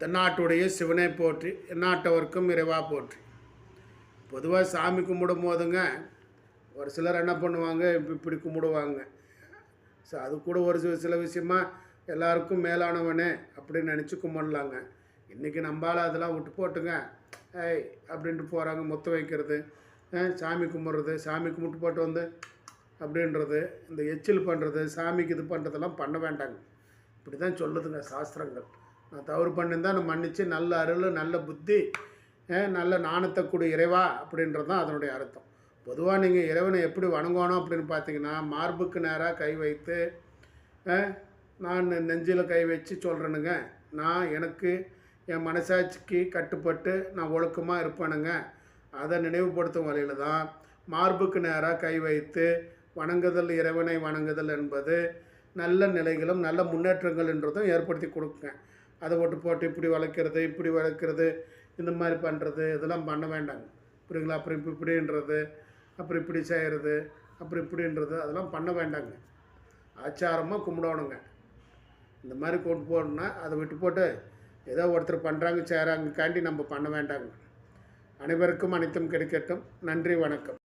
தென்னாட்டுடைய சிவனை போற்றி எந்நாட்டவர்க்கும் இறைவா போற்றி. பொதுவாக சாமி கும்பிடும் போதுங்க ஒரு சிலர் என்ன பண்ணுவாங்க இப்ப இப்படி கும்பிடுவாங்க. ஸோ அது கூட ஒரு சில சில விஷயமா எல்லாருக்கும் மேலானவனே அப்படின்னு நினச்சி கும்பிடலாங்க. இன்றைக்கி நம்பால் அதெல்லாம் விட்டு போட்டுங்க. ஏய் அப்படின்ட்டு போகிறாங்க முத்த வைக்கிறது. சாமி கும்பிட்றது சாமி கும்பிட்டு போட்டு வந்து அப்படின்றது இந்த எச்சில் பண்ணுறது சாமிக்கு இது பண்ணுறதெல்லாம் பண்ண வேண்டாங்க. இப்படி தான் சொல்லுதுங்க சாஸ்திரங்கள். நான் தவறு பண்ணியிருந்தால் நான் மன்னித்து நல்ல அருள் நல்ல புத்தி நல்ல நாணத்தை கொடு இறைவா அப்படின்றது தான் அதனுடைய அர்த்தம். பொதுவாக நீங்கள் இறைவனை எப்படி வணங்கணும் அப்படின்னு பார்த்தீங்கன்னா மார்புக்கு நேராக கை வைத்து நான் நெஞ்சில் கை வச்சு சொல்கிறேனுங்க நான் எனக்கு என் மனசாட்சிக்கு கட்டுப்பட்டு நான் ஒழுக்கமாக இருப்பேனுங்க. அதை நினைவுபடுத்தும் வகையில் தான் மார்புக்கு நேராக கை வைத்து வணங்குதல் இறைவனை வணங்குதல் என்பது நல்ல நிலைகளும் நல்ல முன்னேற்றங்கள் என்றதும் ஏற்படுத்தி கொடுக்குங்க. அதை விட்டு போட்டு இப்படி வளர்க்குறது இப்படி வளர்க்குறது இந்த மாதிரி பண்ணுறது இதெல்லாம் பண்ண வேண்டாங்க புரியுங்களா அப்புறம் இப்படி இப்படின்றது அப்புறம் இப்படி செய்கிறது அப்புறம் இப்படின்றது அதெல்லாம் பண்ண வேண்டாங்க. ஆச்சாரமாக கும்பிடணுங்க. இந்த மாதிரி கொண்டு போகணுன்னா அதை விட்டு போட்டு ஏதோ ஒருத்தர் பண்ணுறாங்க செய்கிறாங்கக்காண்டி நம்ம பண்ண வேண்டாங்க. அனைவருக்கும் அனைத்தும் கிடைக்கட்டும். நன்றி வணக்கம்.